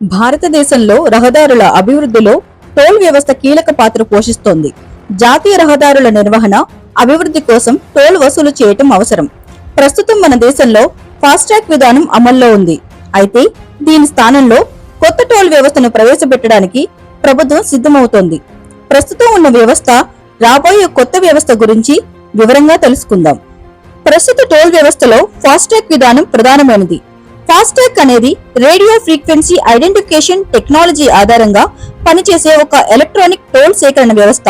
భారతదేశంలో రహదారుల అభివృద్ధిలో టోల్ వ్యవస్థ కీలక పాత్ర పోషిస్తోంది. జాతీయ రహదారుల నిర్వహణ అభివృద్ధి కోసం టోల్ వసూలు చేయటం అవసరం. ప్రస్తుతం మన దేశంలో ఫాస్ట్రాక్ విధానం అమల్లో ఉంది. అయితే దీని స్థానంలో కొత్త టోల్ వ్యవస్థను ప్రవేశపెట్టడానికి ప్రభుత్వం సిద్ధమవుతోంది. ప్రస్తుతం ఉన్న వ్యవస్థ రాబోయే కొత్త వ్యవస్థ గురించి వివరంగా తెలుసుకుందాం. ప్రస్తుత టోల్ వ్యవస్థలో ఫాస్ట్రాక్ విధానం ప్రధానమైనది. ఫాస్టాగ్ అనేది రేడియో ఫ్రీక్వెన్సీ ఐడెంటిఫికేషన్ టెక్నాలజీ ఆధారంగా పనిచేసే ఒక ఎలక్ట్రానిక్ టోల్ సేకరణ వ్యవస్థ.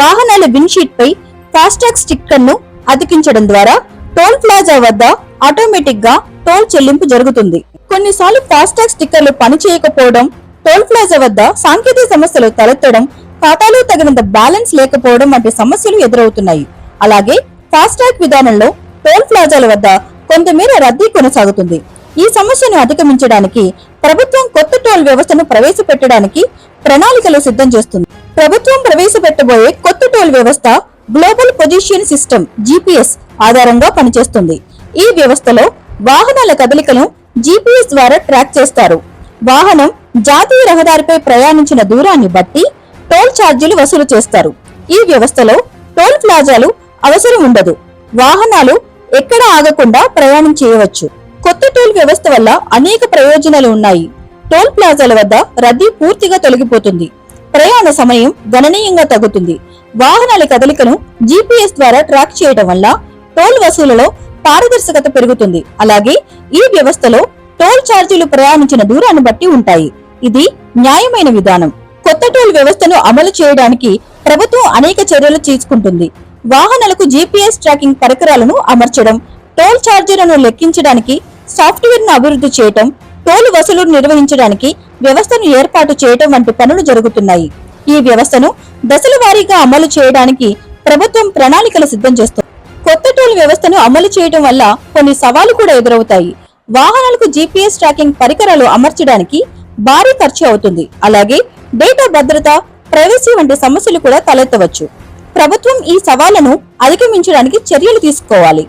వాహనాల విండ్షీట్ పై ఫాస్టాగ్ స్టిక్కర్ను అతికించడం ద్వారా టోల్ ప్లాజా వద్ద ఆటోమేటిక్గా టోల్ చెల్లింపు జరుగుతుంది. కొన్నిసార్లు ఫాస్టాగ్ స్టిక్కర్లు పనిచేయకపోవడం టోల్ ప్లాజా వద్ద సాంకేతిక సమస్యలు తలెత్తడం ఖాతాలో తగినంత బ్యాలెన్స్ లేకపోవడం వంటి సమస్యలు ఎదురవుతున్నాయి. అలాగే ఫాస్టాగ్ విధానంలో టోల్ ప్లాజాల వద్ద కొంతమేర రద్దీ కొనసాగుతుంది. ఈ సమస్యను అధిగమించడానికి ప్రభుత్వం కొత్త టోల్ వ్యవస్థను ప్రవేశపెట్టడానికి ప్రణాళికలు సిద్ధం చేస్తుంది. ప్రభుత్వం ప్రవేశపెట్టబోయే కొత్త టోల్ వ్యవస్థ గ్లోబల్ పొజిషన్ సిస్టమ్ జీపీఎస్ ఆధారంగా పనిచేస్తుంది. ఈ వ్యవస్థలో వాహనాల కదలికను జీపీఎస్ ద్వారా ట్రాక్ చేస్తారు. వాహనం జాతీయ రహదారిపై ప్రయాణించిన దూరాన్ని బట్టి టోల్ ఛార్జీలు వసూలు చేస్తారు. ఈ వ్యవస్థలో టోల్ ప్లాజాలు అవసరం ఉండదు. వాహనాలు ఎక్కడ ఆగకుండా ప్రయాణం చేయవచ్చు. కొత్త టోల్ వ్యవస్థ వల్ల అనేక ప్రయోజనాలు ఉన్నాయి. టోల్ ప్లాజాల వద్ద రద్దీ పూర్తిగా తొలగిపోతుంది. ప్రయాణ సమయం గణనీయంగా తగ్గుతుంది. వాహనాల కదలికను జీపీఎస్ ద్వారా ట్రాక్ చేయడం వల్ల టోల్ వసూలలో పారదర్శకత పెరుగుతుంది. అలాగే ఈ వ్యవస్థలో టోల్ ఛార్జీలు ప్రయాణించిన దూరాన్ని బట్టి ఉంటాయి. ఇది న్యాయమైన విధానం. కొత్త టోల్ వ్యవస్థను అమలు చేయడానికి ప్రభుత్వం అనేక చర్యలు తీసుకుంటుంది. వాహనాలకు జీపీఎస్ ట్రాకింగ్ పరికరాలను అమర్చడం టోల్ ఛార్జీలను లెక్కించడానికి సాఫ్ట్వేర్ను అభివృద్ధి చేయటం టోల్ వసూలు నిర్వహించడానికి వ్యవస్థను ఏర్పాటు చేయటం వంటి పనులు జరుగుతున్నాయి. ఈ వ్యవస్థను దశల వారీగా అమలు చేయడానికి ప్రభుత్వం ప్రణాళికలు సిద్ధం చేస్తుంది. కొత్త టోల్ వ్యవస్థను అమలు చేయటం వల్ల కొన్ని సవాలు కూడా ఎదురవుతాయి. వాహనాలకు జీపీఎస్ ట్రాకింగ్ పరికరాలు అమర్చడానికి భారీ ఖర్చు అవుతుంది. అలాగే డేటా భద్రత ప్రైవసీ వంటి సమస్యలు కూడా తలెత్తవచ్చు. ప్రభుత్వం ఈ సవాళ్ళను అధిగమించడానికి చర్యలు తీసుకోవాలి.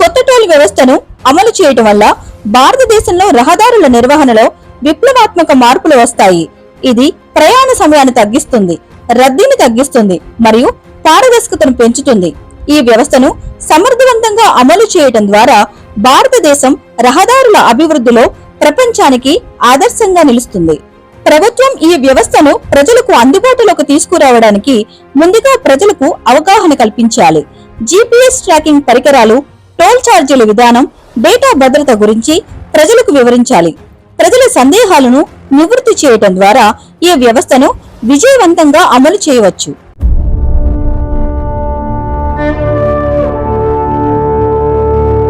కొత్త టోల్ వ్యవస్థను అమలు చేయటం వల్ల భారతదేశంలో రహదారుల నిర్వహణలో విప్లవాత్మక మార్పులు వస్తాయి. ఇది ప్రయాణ సమయాన్ని తగ్గిస్తుంది రద్దీని తగ్గిస్తుంది మరియు పారదర్శకతను పెంచుతుంది. ఈ వ్యవస్థను సమర్థవంతంగా అమలు చేయటం ద్వారా భారతదేశం రహదారుల అభివృద్ధిలో ప్రపంచానికి ఆదర్శంగా నిలుస్తుంది. ప్రభుత్వం ఈ వ్యవస్థను ప్రజలకు అందుబాటులోకి తీసుకురావడానికి ముందుగా ప్రజలకు అవగాహన కల్పించాలి. జీపీఎస్ ట్రాకింగ్ పరికరాలు టోల్ ఛార్జీల విధానం డేటా భద్రత గురించి ప్రజలకు వివరించాలి. ప్రజల సందేహాలను నివృత్తి చేయటం ద్వారా ఈ వ్యవస్థను విజయవంతంగా అమలు చేయవచ్చు.